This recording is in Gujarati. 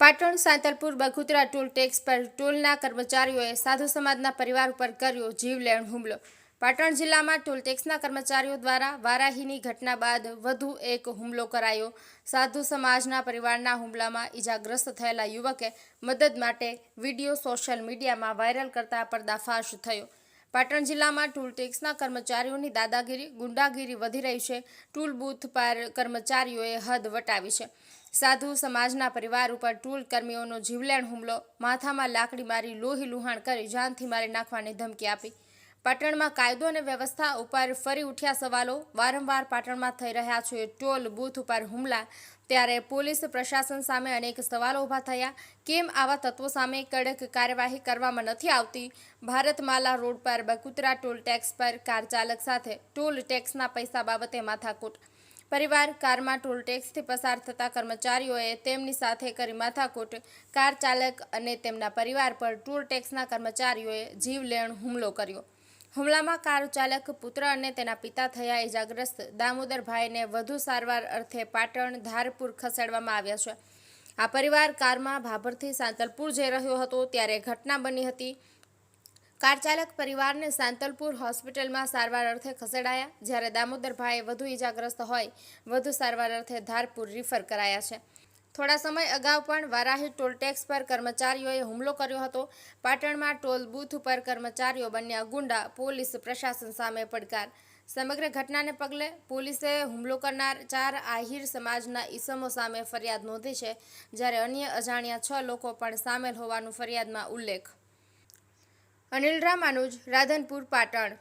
પાટણ, સાંતલપુર, બગુતરા ટોલ ટેક્સ પર ટોલના કર્મચારીઓએ સાધુ સમાજના પરિવાર ઉપર કર્યો જીવલેણ હુમલો. પાટણ જિલ્લામાં ટોલ ટેક્સના કર્મચારીઓ દ્વારા વારાહીની ઘટના બાદ વધુ એક હુમલો કરાયો. સાધુ સમાજના પરિવારના હુમલામાં ઈજાગ્રસ્ત થયેલા યુવકે મદદ માટે વીડિયો સોશિયલ મીડિયામાં વાયરલ કરતા પર્દાફાશ થયો. પાટણ જિલ્લામાં ટૂલ ટેક્સના કર્મચારીઓની દાદાગીરી, ગુંડાગીરી વધી રહી છે. ટૂલ બૂથ પર કર્મચારીઓએ હદ વટાવી છે. સાધુ સમાજના પરિવાર ઉપર ટૂલ કર્મીઓનો જીવલેણ હુમલો, માથામાં લાકડી મારી લોહી લુહાણ કરી જાનથી મારી નાખવાની ધમકી આપી. પાટણમાં કાયદો અને વ્યવસ્થા ઉપર ફરી ઉઠ્યા સવાલો. વારંવાર પાટણમાં થઈ રહ્યા છે ટોલ બૂથ ઉપર હુમલા. ત્યારે પોલીસ પ્રશાસન સામે અનેક સવાલો ઊભા થયા. કેમ આવા તત્વો સામે કડક કાર્યવાહી કરવામાં નથી આવતી? ભારતમાલા રોડ પર બકુતરા ટોલ ટેક્સ પર કાર ચાલક સાથે ટોલ ટેક્સના પૈસા બાબતે માથાકૂટ. પરિવાર કારમાં ટોલ ટેક્સથી પસાર થતા કર્મચારીઓએ તેમની સાથે કરી માથાકૂટ. કાર ચાલક અને તેમના પરિવાર પર ટોલ ટેક્સના કર્મચારીઓએ જીવલેણ હુમલો કર્યો. હુમલામાં કાર ચાલક, પુત્ર અને તેના પિતા થયા ઇજાગ્રસ્ત. દામોદરભાઈને વધુ સારવાર અર્થે પાટણ ધારપુર ખસેડવામાં આવ્યા છે. આ પરિવાર કારમાં ભાભરથી સાંતલપુર જઈ રહ્યો હતો ત્યારે ઘટના બની હતી. કાર ચાલક પરિવારને સાંતલપુર હોસ્પિટલમાં સારવાર અર્થે ખસેડાયા, જ્યારે દામોદરભાઈ વધુ ઈજાગ્રસ્ત હોય, વધુ સારવાર અર્થે ધારપુર રિફર કરાયા છે. થોડા સમય અગાઉ પણ વારાહી ટોલ ટેક્સ પર કર્મચારીઓએ હુમલો કર્યો હતો. પાટણમાં ટોલ બૂથ ઉપર કર્મચારીઓ બન્યા ગુંડા, પોલીસ, પ્રશાસન સામે પડકાર. સમગ્ર ઘટનાને પગલે પોલીસે હુમલો કરનાર ચાર આહિર સમાજના ઈસમો સામે ફરિયાદ નોંધી છે, જ્યારે અન્ય અજાણ્યા છ લોકો પણ સામેલ હોવાનું ફરિયાદમાં ઉલ્લેખ. અનિલ રામાનુજ, રાધનપુર, પાટણ.